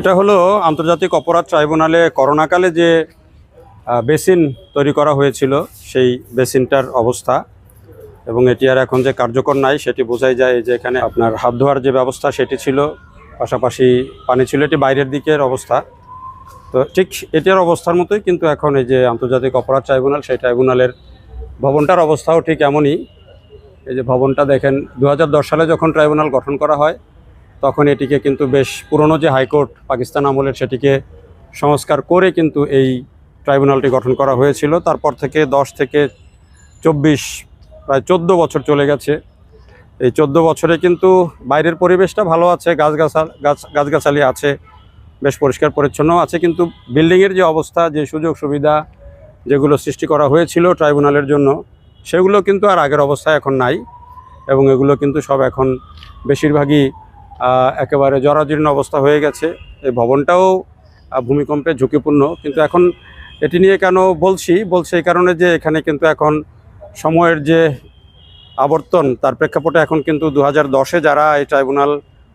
এটা হলো আন্তর্জাতিক অপরাধ ট্রাইব্যুনালে করোনাকালে যে বেসিন তৈরি করা হয়েছিল, সেই বেসিনটার অবস্থা এবং এটি আর এখন যে কার্যকর নাই, সেটি বোঝাই যায় যে এখানে আপনার হাত ধোয়ার যে ব্যবস্থা সেটি ছিল, পাশাপাশি পানি ছিল, এটি বাইরের দিকের অবস্থা। তো ঠিক এটার অবস্থার মতোই কিন্তু এখন এই যে আন্তর্জাতিক অপরাধ ট্রাইব্যুনাল, সেই ট্রাইব্যুনালের ভবনটার অবস্থাও ঠিক এমনই। এই যে ভবনটা দেখেন দু হাজার দশ সালে যখন ট্রাইব্যুনাল গঠন করা হয় তখন এটিকে কিন্তু বেশ পুরনো যে হাইকোর্ট পাকিস্তান আমলের সেটিকে সংস্কার করে কিন্তু এই ট্রাইব্যুনালটি গঠন করা হয়েছিল। তারপর থেকে দশ থেকে চব্বিশ, প্রায় চোদ্দ বছর চলে গেছে। এই চোদ্দ বছরে কিন্তু বাইরের পরিবেশটা ভালো আছে, গাছগাছা গাছ গাছগাছালি আছে, বেশ পরিষ্কার পরিচ্ছন্ন আছে, কিন্তু বিল্ডিংয়ের যে অবস্থা, যে সুযোগ সুবিধা যেগুলো সৃষ্টি করা হয়েছিল ট্রাইব্যুনালের জন্য, সেগুলো কিন্তু আর আগের অবস্থায় এখন নাই এবং এগুলো কিন্তু সব এখন বেশিরভাগই একেবারে জরাজীর্ণ অবস্থা হয়ে গেছে। এই ভবনটাও ভূমিকম্পে ঝুঁকিপূর্ণ। কিন্তু এখন এটি নিয়ে কেন বলছি? বলছি এই কারণে যে এখানে কিন্তু এখন সময়ের যে আবর্তন, তার প্রেক্ষাপটে এখন কিন্তু দু হাজার দশে যারা এই ট্রাইব্যুনাল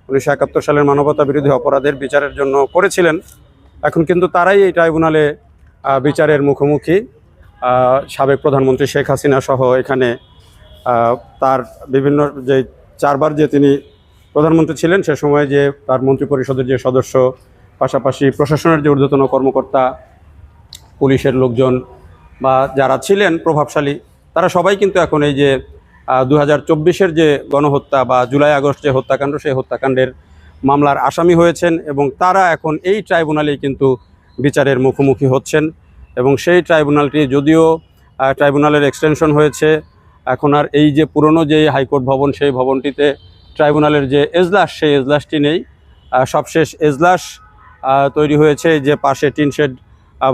উনিশশো একাত্তর সালের মানবতা বিরোধী অপরাধের বিচারের জন্য করেছিলেন, এখন কিন্তু তারাই এই ট্রাইব্যুনালে বিচারের মুখোমুখি। সাবেক প্রধানমন্ত্রী শেখ হাসিনা সহ এখানে তার বিভিন্ন যে চারবার যে তিনি প্রধানমন্ত্রী ছিলেন সে সময় যে তার মন্ত্রী পরিষদের যে সদস্য, পাশাপাশি প্রশাসনের যে ঊর্ধ্বতন কর্মকর্তা, পুলিশের লোকজন বা যারা ছিলেন প্রভাবশালী, তারা সবাই কিন্তু এখন এই যে দু হাজার যে গণহত্যা বা জুলাই আগস্ট যে হত্যাকাণ্ড, সেই হত্যাকাণ্ডের মামলার আসামি হয়েছেন এবং তারা এখন এই ট্রাইব্যুনালেই কিন্তু বিচারের মুখোমুখি হচ্ছেন এবং সেই ট্রাইব্যুনালটি যদিও ট্রাইব্যুনালের এক্সটেনশন হয়েছে, এখন আর এই যে পুরনো যে হাইকোর্ট ভবন, সেই ভবনটিতে ট্রাইব্যুনালের যে এজলাস, সেই এজলাসটি নেই। সবশেষ এজলাস তৈরি হয়েছে যে পাশে টিন শেড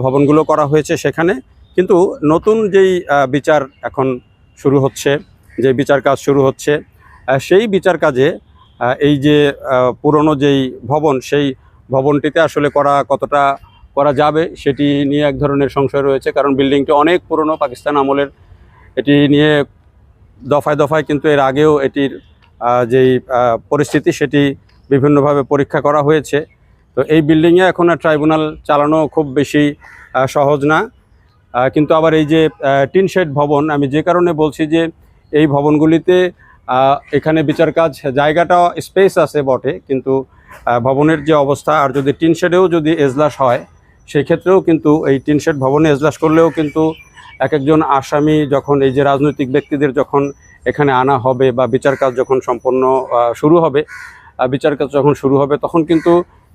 ভবনগুলো করা হয়েছে সেখানে। কিন্তু নতুন যেই বিচার এখন শুরু হচ্ছে, যে বিচার কাজ শুরু হচ্ছে সেই বিচার কাজে এই যে পুরনো যেই ভবন, সেই ভবনটিতে আসলে করা কতটা করা যাবে সেটি নিয়ে এক ধরনের সংশয় রয়েছে। কারণ বিল্ডিংটি অনেক পুরনো, পাকিস্তান আমলের। এটি নিয়ে দফায় দফায় কিন্তু এর আগেও এটির যেই পরিস্থিতি সেটি বিভিন্নভাবে পরীক্ষা করা হয়েছে। তো এই বিল্ডিংয়ে এখন আর ট্রাইব্যুনাল চালানো খুব বেশি সহজ না। কিন্তু আবার এই যে টিন শেড ভবন, আমি যে কারণে বলছি যে এই ভবনগুলিতে এখানে বিচার কাজ, জায়গাটা স্পেস আছে বটে, কিন্তু ভবনের যে অবস্থা, আর যদি টিন শেডেও যদি এজলাস হয়, সেই ক্ষেত্রেও কিন্তু এই টিন শেড ভবনে এজলাস করলেও কিন্তু এক একজন আসামি যখন এই যে রাজনৈতিক ব্যক্তিদের যখন এখানে আনা হবে বা বিচার কাজ যখন সম্পন্ন শুরু হবে বিচার কাজ যখন শুরু হবে, তখন কিন্তু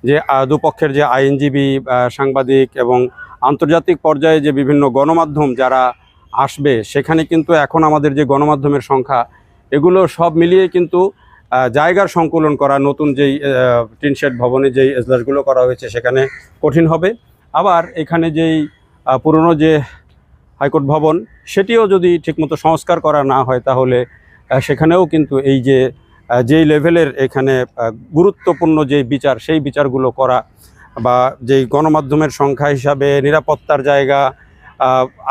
যে দুপক্ষের যে আইনজীবী সাংবাদিক এবং আন্তর্জাতিক পর্যায়ে যে বিভিন্ন গণমাধ্যম যারা আসবে, সেখানে কিন্তু এখন আমাদের যে গণমাধ্যমের সংখ্যা, এগুলো সব মিলিয়ে কিন্তু জায়গার সংকুলন করা, নতুন যেই টিনশেড ভবনে যেই এজলাসগুলো করা হয়েছে, সেখানে কঠিন হবে। আবার এখানে যেই পুরনো যে হাইকোর্ট ভবন, সেটিও যদি ঠিকমতো সংস্কার করা না হয় তাহলে সেখানেও কিন্তু এই যে যেই লেভেলের এখানে গুরুত্বপূর্ণ যে বিচার, সেই বিচারগুলো করা বা যেই গণমাধ্যমের সংখ্যা হিসাবে, নিরাপত্তার জায়গা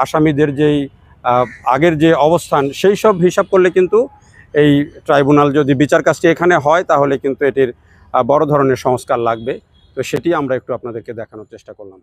আসামিদের যেই আগের যে অবস্থান, সেই সব হিসাব করলে কিন্তু এই ট্রাইব্যুনাল যদি বিচার কাজটি এখানে হয়, তাহলে কিন্তু এটির বড় ধরনের সংস্কার লাগবে। তো সেটি আমরা একটু আপনাদেরকে দেখানোর চেষ্টা করলাম।